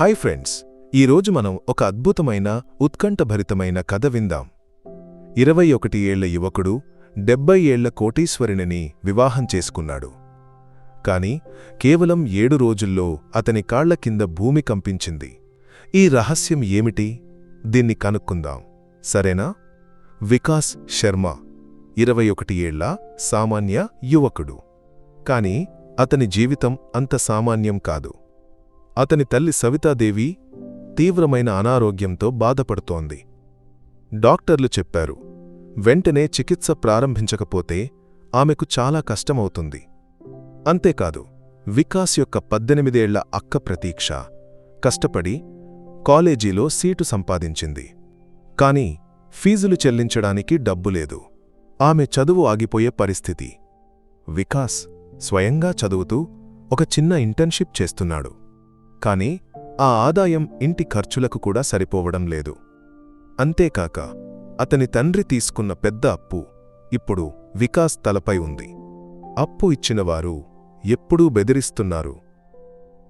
Hi friends ఈరోజు మనం ఒక అద్భుతమైన ఉత్కంఠభరితమైన కథ విందాం. ఇరవై ఒకటి ఏళ్ళ యువకుడు డెబ్బై ఏళ్ళ కోటీశ్వరిని వివాహం చేసుకున్నాడు. కాని కేవలం ఏడు రోజుల్లో అతని కాళ్ళ కింద భూమి కంపించింది. ఈ రహస్యం ఏమిటి? దీన్ని కనుక్కుందాం. సరేనా? వికాస్ శర్మ ఇరవై ఒకటి ఏళ్ళ సామాన్య యువకుడు. కాని అతని జీవితం అంత సామాన్యం కాదు. అతని తల్లి సవితాదేవి తీవ్రమైన అనారోగ్యంతో బాధపడుతోంది. డాక్టర్లు చెప్పారు వెంటనే చికిత్స ప్రారంభించకపోతే ఆమెకు చాలా కష్టమవుతుంది. అంతేకాదు వికాస్ యొక్క పద్దెనిమిదేళ్ళ అక్క ప్రతీక్ష కష్టపడి కాలేజీలో సీటు సంపాదించింది. కాని ఫీజులు చెల్లించడానికి డబ్బు లేదు. ఆమె చదువు ఆగిపోయే పరిస్థితి. వికాస్ స్వయంగా చదువుతూ ఒక చిన్న ఇంటర్న్షిప్ చేస్తున్నాడు. కాని ఆ ఆదాయం ఇంటి ఖర్చులకు కూడా సరిపోవడం లేదు. అంతేకాక అతని తండ్రి తీసుకున్న పెద్ద అప్పు ఇప్పుడు వికాస్ తలపై ఉంది. అప్పు ఇచ్చినవారు ఎప్పుడూ బెదిరిస్తున్నారు.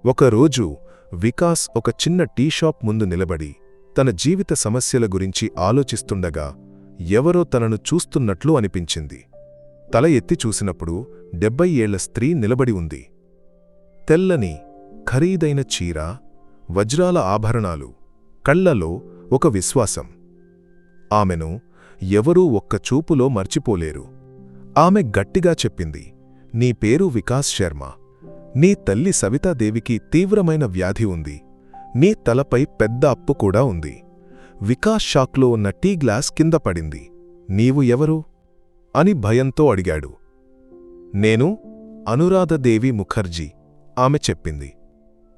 ఒకరోజు వికాస్ ఒక చిన్న టీ షాప్ ముందు నిలబడి తన జీవిత సమస్యల గురించి ఆలోచిస్తుండగా ఎవరో తనను చూస్తున్నట్లు అనిపించింది. తల ఎత్తి చూసినప్పుడు డెబ్బై ఏళ్ళ స్త్రీ నిలబడి ఉంది. తెల్లని ఖరీదైన చీర వజ్రాల ఆభరణాలు కళ్ళలో ఒక విశ్వాసం. ఆమెను ఎవరూ ఒక్క చూపులో మర్చిపోలేరు. ఆమె గట్టిగా చెప్పింది నీ పేరు వికాస్ శర్మ. నీ తల్లి సవితాదేవికి తీవ్రమైన వ్యాధి ఉంది. నీ తలపై పెద్ద అప్పు కూడా ఉంది. వికాస్ షాక్లో ఉన్న టీ గ్లాస్ కింద పడింది. నీవు ఎవరు? అని భయంతో అడిగాడు. నేను అనురాధదేవి ముఖర్జీ ఆమె చెప్పింది.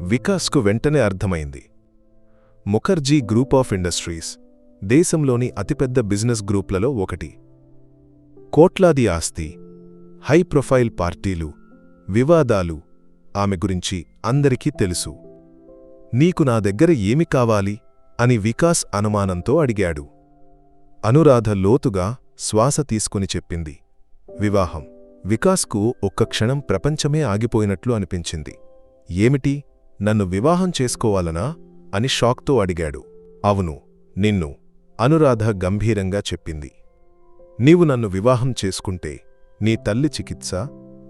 వికాస్కు వెంటనే అర్థమైంది. ముఖర్జీ గ్రూప్ ఆఫ్ ఇండస్ట్రీస్ దేశంలోని అతిపెద్ద బిజినెస్ గ్రూప్లలో ఒకటి. కోట్లాది ఆస్తి హై ప్రొఫైల్ పార్టీలు వివాదాలు ఆమె గురించి అందరికీ తెలుసు. నీకు నా దగ్గర ఏమి కావాలి? అని వికాస్ అనుమానంతో అడిగాడు. అనురాధ లోతుగా శ్వాస తీసుకుని చెప్పింది. వివాహం. వికాస్కు ఒక్క క్షణం ప్రపంచమే ఆగిపోయినట్లు అనిపించింది. ఏమిటి? నన్ను వివాహం చేసుకోవాలనా? అని షాక్తో అడిగాడు. అవును నిన్ను అనురాధ గంభీరంగా చెప్పింది. నీవు నన్ను వివాహం చేసుకుంటే నీ తల్లి చికిత్స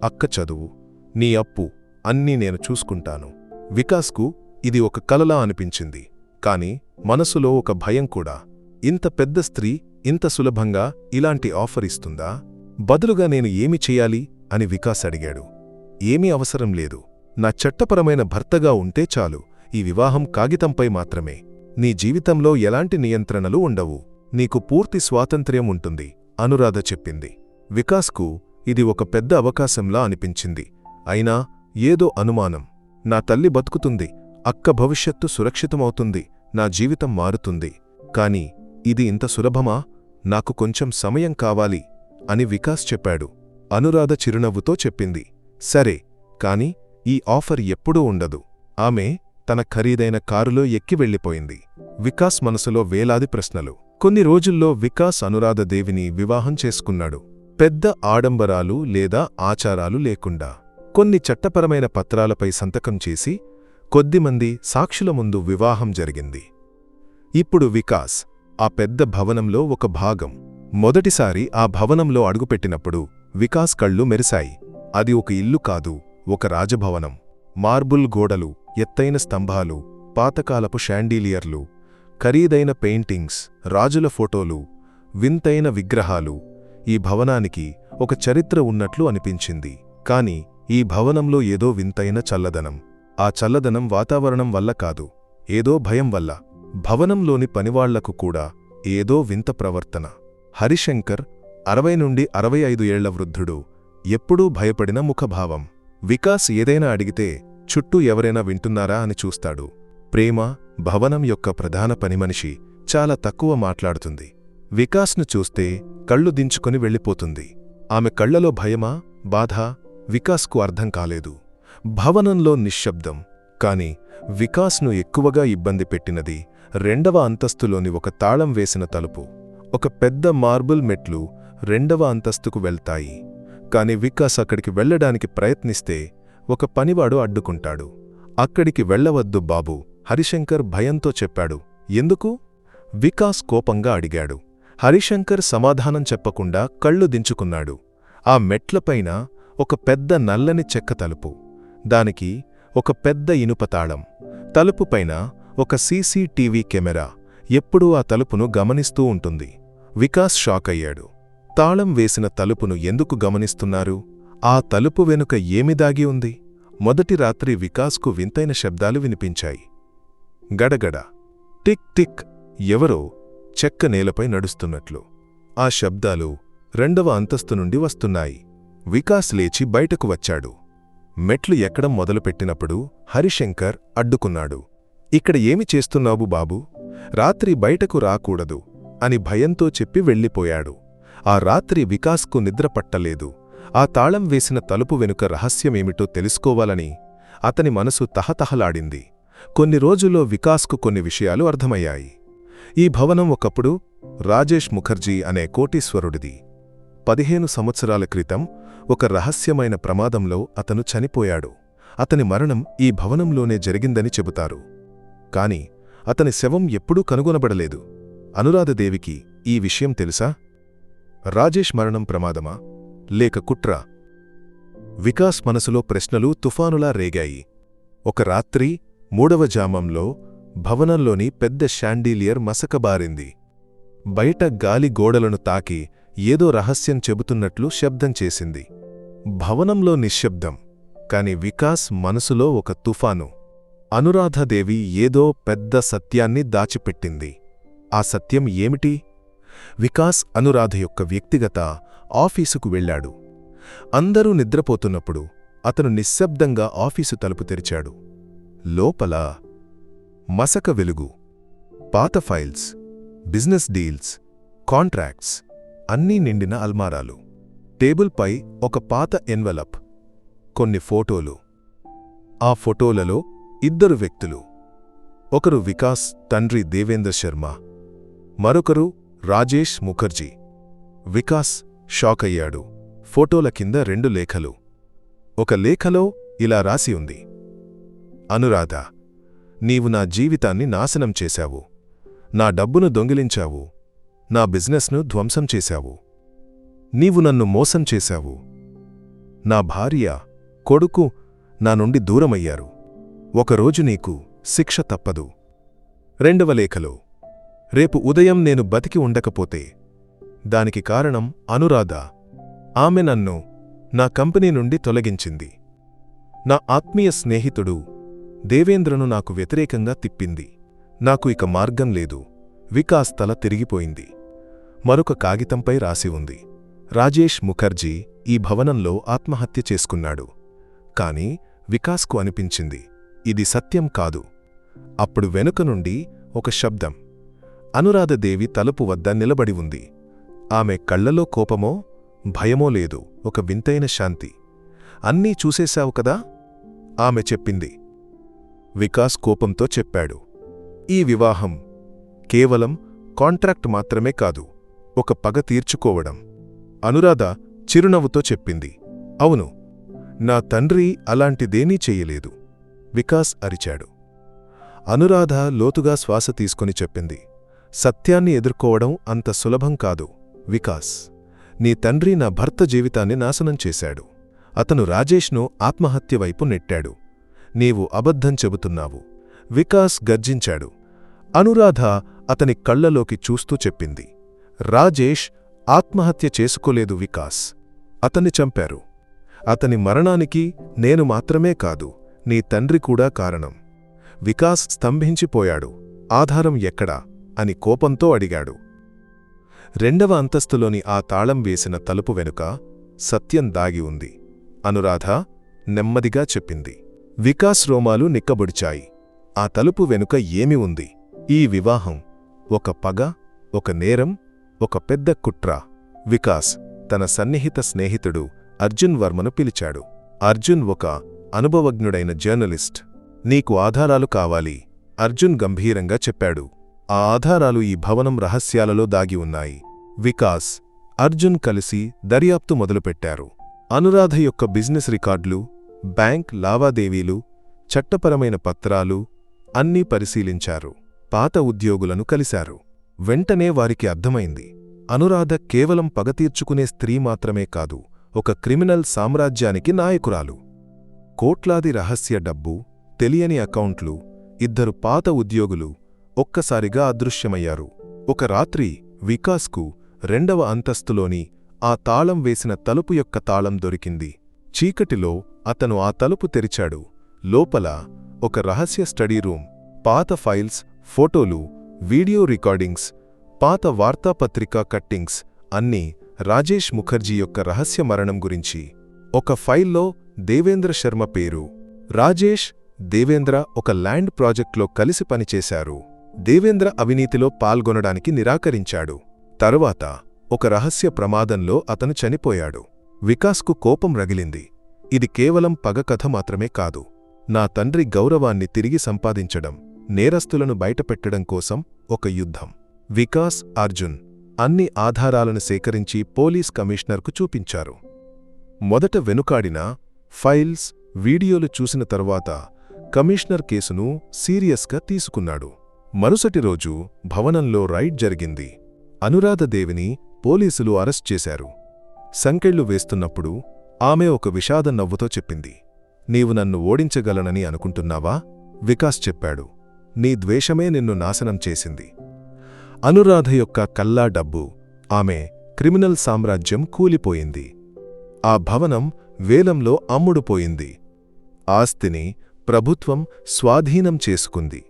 అక్క చదువు నీ అప్పు అన్నీ నేను చూసుకుంటాను. వికాస్కు ఇది ఒక కలలా అనిపించింది. కాని మనసులో ఒక భయం కూడా. ఇంత పెద్ద స్త్రీ ఇంత సులభంగా ఇలాంటి ఆఫర్ ఇస్తుందా? బదులుగా నేను ఏమి చెయ్యాలి అని వికాస్ అడిగాడు. ఏమీ అవసరం లేదు. నా చట్టపరమైన భర్తగా ఉంటే చాలు. ఈ వివాహం కాగితంపై మాత్రమే. నీ జీవితంలో ఎలాంటి నియంత్రణలు ఉండవు. నీకు పూర్తి స్వాతంత్ర్యం ఉంటుంది. అనురాధ చెప్పింది. వికాస్కు ఇది ఒక పెద్ద అవకాశంలా అనిపించింది. అయినా ఏదో అనుమానం. నా తల్లి బతుకుతుంది. అక్క భవిష్యత్తు సురక్షితమవుతుంది. నా జీవితం మారుతుంది. కాని ఇది ఇంత సులభమా? నాకు కొంచెం సమయం కావాలి అని వికాస్ చెప్పాడు. అనురాధ చిరునవ్వుతో చెప్పింది. సరే కాని ఈ ఆఫర్ ఎప్పుడూ ఉండదు. ఆమె తన ఖరీదైన కారులో ఎక్కి వెళ్ళిపోయింది. వికాస్ మనసులో వేలాది ప్రశ్నలు. కొన్ని రోజుల్లో వికాస్ అనురాధదేవిని వివాహం చేసుకున్నాడు. పెద్ద ఆడంబరాలు లేదా ఆచారాలు లేకుండా. కొన్ని చట్టపరమైన పత్రాలపై సంతకం చేసి కొద్దిమంది సాక్షుల ముందు వివాహం జరిగింది. ఇప్పుడు వికాస్ ఆ పెద్ద భవనంలో ఒక భాగం. మొదటిసారి ఆ భవనంలో అడుగుపెట్టినప్పుడు వికాస్ కళ్ళు మెరిశాయి. అది ఒక ఇల్లు కాదు. ఒక రాజభవనం మార్బుల్ గోడలు ఎత్తైన స్తంభాలు పాతకాలపు షాండీలియర్లు ఖరీదైన పెయింటింగ్స్ రాజుల ఫోటోలు వింతైన విగ్రహాలు. ఈ భవనానికి ఒక చరిత్ర ఉన్నట్లు అనిపించింది. కాని ఈ భవనంలో ఏదో వింతైన చల్లదనం. ఆ చల్లదనం వాతావరణం వల్ల కాదు ఏదో భయం వల్ల. భవనంలోని పనివాళ్ళకు కూడా ఏదో వింత ప్రవర్తన. హరిశంకర్ అరవై నుండి అరవై ఐదు ఏళ్ళ వృద్ధుడు ఎప్పుడూ భయపడిన ముఖభావం. వికాస్ ఏదైనా అడిగితే చుట్టూ ఎవరైనా వింటున్నారా అని చూస్తాడు. ప్రేమ భవనం యొక్క ప్రధాన పనిమనిషి చాలా తక్కువ మాట్లాడుతుంది. వికాస్ను చూస్తే కళ్ళు దించుకొని వెళ్ళిపోతుంది. ఆమె కళ్ళలో భయమా బాధ? వికాస్కు అర్థం కాలేదు. భవనంలో నిశ్శబ్దం. కాని వికాస్ను ఎక్కువగా ఇబ్బంది పెట్టినది రెండవ అంతస్తులోని ఒక తాళం వేసిన తలుపు. ఒక పెద్ద మార్బుల్ మెట్లు రెండవ అంతస్తుకు వెళ్తాయి. కాని వికాస్ అక్కడికి వెళ్ళడానికి ప్రయత్నిస్తే ఒక పనివాడు అడ్డుకుంటాడు. అక్కడికి వెళ్ళవద్దు బాబు హరిశంకర్ భయంతో చెప్పాడు. ఎందుకు? వికాస్ కోపంగా అడిగాడు. హరిశంకర్ సమాధానం చెప్పకుండా కళ్ళు దించుకున్నాడు. ఆ మెట్లపైన ఒక పెద్ద నల్లని చెక్క తలుపు. దానికి ఒక పెద్ద ఇనుప తాళం. తలుపుపైన ఒక సీసీటీవీ కెమెరా. ఎప్పుడూ ఆ తలుపును గమనిస్తూ ఉంటుంది. వికాస్ షాక్ అయ్యాడు తాళం వేసిన తలుపును ఎందుకు గమనిస్తున్నారు? ఆ తలుపు వెనుక ఏమి దాగి ఉంది? మొదటి రాత్రి వికాస్కు వింతైన శబ్దాలు వినిపించాయి. గడగడ. Tick tick. ఎవరో చెక్క నేలపై నడుస్తున్నట్లు. ఆ శబ్దాలు రెండవ అంతస్తు నుండి వస్తున్నాయి. వికాస్ లేచి బయటకు వచ్చాడు. మెట్లు ఎక్కడం మొదలుపెట్టినప్పుడు హరిశంకర్ అడ్డుకున్నాడు. ఇక్కడ ఏమి చేస్తున్నావు బాబూ? రాత్రి బయటకు రాకూడదు అని భయంతో చెప్పి వెళ్ళిపోయాడు. ఆ రాత్రి వికాస్కు నిద్ర పట్టలేదు. ఆ తాళం వేసిన తలుపు వెనుక రహస్యమేమిటో తెలుసుకోవాలని అతని మనసు తహతహలాడింది. కొన్ని రోజుల్లో వికాస్కు కొన్ని విషయాలు అర్థమయ్యాయి. ఈ భవనం ఒకప్పుడు రాజేష్ ముఖర్జీ అనే కోటీశ్వరుడిది. పదిహేను సంవత్సరాల క్రితం ఒక రహస్యమైన ప్రమాదంలో అతను చనిపోయాడు. అతని మరణం ఈ భవనంలోనే జరిగిందని చెబుతారు. కాని అతని శవం ఎప్పుడూ కనుగొనబడలేదు. అనురాధదేవికి ఈ విషయం తెలుసా? రాజేష్ మరణం ప్రమాదమా? లేక కుట్ర? వికాస్ మనసులో ప్రశ్నలు తుఫానులా రేగాయి. ఒక రాత్రి మూడవ జామంలో భవనంలోని పెద్ద షాండీలియర్ మసకబారింది. బయట గాలి గోడలను తాకి ఏదో రహస్యం చెబుతున్నట్లు శబ్దం చేసింది. భవనంలో నిశ్శబ్దం కాని వికాస్ మనసులో ఒక తుఫాను. అనురాధదేవి ఏదో పెద్ద సత్యాన్ని దాచిపెట్టింది. ఆ సత్యం ఏమిటి? వికాస్ అనురాధ యొక్క వ్యక్తిగత ఆఫీసుకు వెళ్ళాడు. అందరూ నిద్రపోతున్నప్పుడు అతను నిశ్శబ్దంగా ఆఫీసు తలుపు తెరిచాడు. లోపల మసక వెలుగు పాత ఫైల్స్ బిజినెస్ డీల్స్ కాంట్రాక్ట్స్ అన్నీ నిండిన అల్మారాలు. టేబుల్పై ఒక పాత ఎన్వలప్ కొన్ని ఫోటోలు. ఆ ఫోటోలలో ఇద్దరు వ్యక్తులు ఒకరు వికాస్ తండ్రి దేవేంద్ర శర్మ మరొకరు రాజేష్ ముఖర్జీ. వికాస్ షాక్ అయ్యాడు ఫోటోల కింద రెండు లేఖలు. ఒక లేఖలో ఇలా రాసి ఉంది. అనురాధ నీవు నా జీవితాన్ని నాశనం చేశావు. నా డబ్బును దొంగిలించావు. నా బిజినెస్ను ధ్వంసం చేశావు. నీవు నన్ను మోసం చేశావు. నా భార్య కొడుకు నా నుండి దూరమయ్యారు. ఒకరోజు నీకు శిక్ష తప్పదు. రెండవ లేఖలో రేపు ఉదయం నేను బతికి ఉండకపోతే. దానికి కారణం అనురాధ. ఆమె నన్ను నా కంపెనీ నుండి తొలగించింది. నా ఆత్మీయ స్నేహితుడు దేవేంద్రను నాకు వ్యతిరేకంగా తిప్పింది. నాకు ఇక మార్గం లేదు. వికాస్ తల తిరిగిపోయింది. మరొక కాగితంపై రాసి ఉంది. రాజేష్ ముఖర్జీ ఈ భవనంలో ఆత్మహత్య చేసుకున్నాడు. కాని వికాస్కు అనిపించింది. ఇది సత్యం కాదు. అప్పుడు వెనుక నుండి ఒక శబ్దం. అనురాధదేవి తలుపు వద్ద నిలబడి ఉంది. ఆమె కళ్ళలో కోపమో భయమో లేదు. ఒక వింతైన శాంతి. అన్నీ చూసేశావు కదా? ఆమె చెప్పింది. వికాస్ కోపంతో చెప్పాడు. ఈ వివాహం కేవలం కాంట్రాక్ట్ మాత్రమే కాదు ఒక పగ తీర్చుకోవడం. అనురాధ చిరునవ్వుతో చెప్పింది. అవును నా తండ్రి అలాంటిదేనీ చెయ్యలేదు వికాస్ అరిచాడు. అనురాధ లోతుగా శ్వాస తీసుకొని చెప్పింది. సత్యాన్ని ఎదుర్కోవడం అంత సులభం కాదు. వికాస్ నీ తండ్రి నా భర్త జీవితాన్ని నాశనం చేశాడు. అతను రాజేష్ను ఆత్మహత్య వైపు నెట్టాడు. నీవు అబద్ధం చెబుతున్నావు. వికాస్ గర్జించాడు. అనురాధ అతని కళ్ళలోకి చూస్తూ చెప్పింది. రాజేష్ ఆత్మహత్య చేసుకోలేదు వికాస్. అతన్ని చంపారు. అతని మరణానికి నేను మాత్రమే కాదు నీ తండ్రి కూడా కారణం. వికాస్ స్తంభించిపోయాడు. ఆధారం ఎక్కడా? అని కోపంతో అడిగాడు. రెండవ అంతస్తులోని ఆ తాళం వేసిన తలుపు వెనుక సత్యం దాగి ఉంది. అనురాధ నెమ్మదిగా చెప్పింది. వికాస్ రోమాలు నిక్కబొడిచాయి. ఆ తలుపు వెనుక ఏమి ఉంది? ఈ వివాహం. ఒక పగ ఒక నేరం ఒక పెద్ద కుట్ర. వికాస్ తన సన్నిహిత స్నేహితుడు అర్జున్ వర్మను పిలిచాడు. అర్జున్ ఒక అనుభవజ్ఞుడైన జర్నలిస్ట్. నీకు ఆధారాలు కావాలి అర్జున్ గంభీరంగా చెప్పాడు. ఆ ఆధారాలు ఈ భవనం రహస్యాలలో దాగి ఉన్నాయి. వికాస్ అర్జున్ కలిసి దర్యాప్తు మొదలుపెట్టారు. అనురాధ యొక్క బిజినెస్ రికార్డులు బ్యాంక్ లావాదేవీలు చట్టపరమైన పత్రాలు అన్నీ పరిశీలించారు. పాత ఉద్యోగులను కలిశారు. వెంటనే వారికి అర్థమైంది. అనురాధ కేవలం పగతీర్చుకునే స్త్రీ మాత్రమే కాదు ఒక క్రిమినల్ సామ్రాజ్యానికి నాయకురాలు. కోట్లాది రహస్య డబ్బు తెలియని అకౌంట్లు ఇద్దరు పాత ఉద్యోగులు ఒక్కసారిగా అదృశ్యమయ్యారు. ఒక రాత్రి వికాస్కు రెండవ అంతస్తులోని ఆ తాళం వేసిన తలుపు యొక్క తాళం దొరికింది. చీకటిలో అతను ఆ తలుపు తెరిచాడు. లోపల ఒక రహస్య స్టడీ రూమ్ పాత ఫైల్స్ ఫోటోలు వీడియో రికార్డింగ్స్ పాత వార్తాపత్రికా కట్టింగ్స్ అన్నీ రాజేష్ ముఖర్జీ యొక్క రహస్య మరణం గురించి. ఒక ఫైల్లో దేవేంద్ర శర్మ పేరు. రాజేష్ దేవేంద్ర ఒక ల్యాండ్ ప్రాజెక్ట్లో కలిసి పనిచేశారు. దేవేంద్ర అవినీతిలో పాల్గొనడానికి నిరాకరించాడు. తరువాత ఒక రహస్య ప్రమాదంలో అతను చనిపోయాడు. వికాస్కు కోపం రగిలింది. ఇది కేవలం పగ కథ మాత్రమే కాదు. నా తండ్రి గౌరవాన్ని తిరిగి సంపాదించడం నేరస్తులను బయటపెట్టడం కోసం ఒక యుద్ధం. వికాస్ అర్జున్ అన్ని ఆధారాలను సేకరించి పోలీస్ కమిషనర్కు చూపించారు. మొదట వెనుకాడిన ఫైల్స్ వీడియోలు చూసిన తరువాత కమిషనర్ కేసును సీరియస్గా తీసుకున్నాడు. మరుసటి రోజు భవనంలో రైడ్ జరిగింది. అనురాధదేవిని పోలీసులు అరెస్ట్ చేశారు. సంకెళ్ళు వేస్తున్నప్పుడు ఆమె ఒక విషాద నవ్వుతో చెప్పింది. నీవు నన్ను ఓడించగలనని అనుకుంటున్నావా? వికాస్ చెప్పాడు. నీ ద్వేషమే నిన్ను నాశనం చేసింది. అనురాధ యొక్క కల్లా డబ్బు ఆమె క్రిమినల్ సామ్రాజ్యం కూలిపోయింది. ఆ భవనం వేలంలో అమ్ముడుపోయింది. ఆస్తిని ప్రభుత్వం స్వాధీనం చేసుకుంది.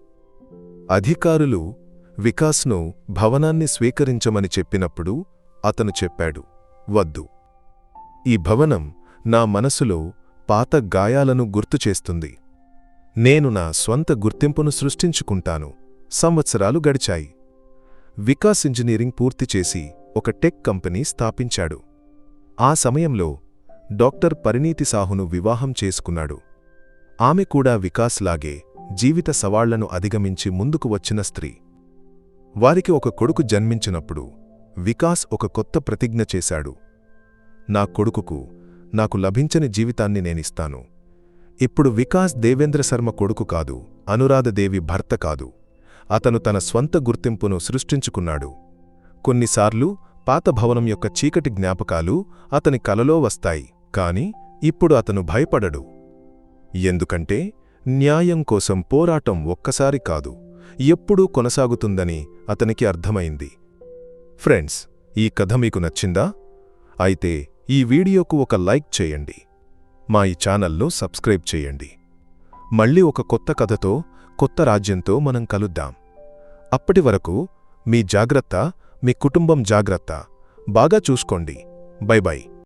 అధికారులు వికాస్ను భవనాన్ని స్వీకరించమని చెప్పినప్పుడు అతను చెప్పాడు వద్దు. ఈ భవనం నా మనసులో పాత గాయాలను గుర్తుచేస్తుంది నేను నా స్వంత గుర్తింపును సృష్టించుకుంటాను. సంవత్సరాలు గడిచాయి. వికాస్ ఇంజనీరింగ్ పూర్తి చేసి ఒక టెక్ కంపెనీ స్థాపించాడు. ఆ సమయంలో డాక్టర్ పరిణీతి సాహును వివాహం చేసుకున్నాడు. ఆమె కూడా వికాస్ లాగే జీవిత సవాళ్ళను అధిగమించి ముందుకు వచ్చిన స్త్రీ. వారికి ఒక కొడుకు జన్మించినప్పుడు వికాస్ ఒక కొత్త ప్రతిజ్ఞ చేశాడు. నా కొడుకుకు నాకు లభించని జీవితాన్ని నేనిస్తాను. ఇప్పుడు వికాస్ దేవేంద్ర శర్మ కొడుకు కాదు అనురాధదేవి భర్త కాదు. అతను తన స్వంత గుర్తింపును సృష్టించుకున్నాడు. కొన్నిసార్లు పాత భవనం యొక్క చీకటి జ్ఞాపకాలు అతని కలలో వస్తాయి కాని ఇప్పుడు అతను భయపడడు. ఎందుకంటే న్యాయం కోసం పోరాటం ఒక్కసారి కాదు ఎప్పుడూ కొనసాగుతుందని అతనికి అర్థమైంది. ఫ్రెండ్స్ ఈ కథ మీకు నచ్చిందా? అయితే ఈ వీడియోకు ఒక లైక్ చేయండి. మా ఈ ఛానల్లో సబ్స్క్రైబ్ చేయండి. మళ్ళీ ఒక కొత్త కథతో కొత్త రాజ్యంతో మనం కలుద్దాం. అప్పటి వరకు మీ జాగ్రత్త మీ కుటుంబం జాగ్రత్త. బాగా చూసుకోండి. Bye bye.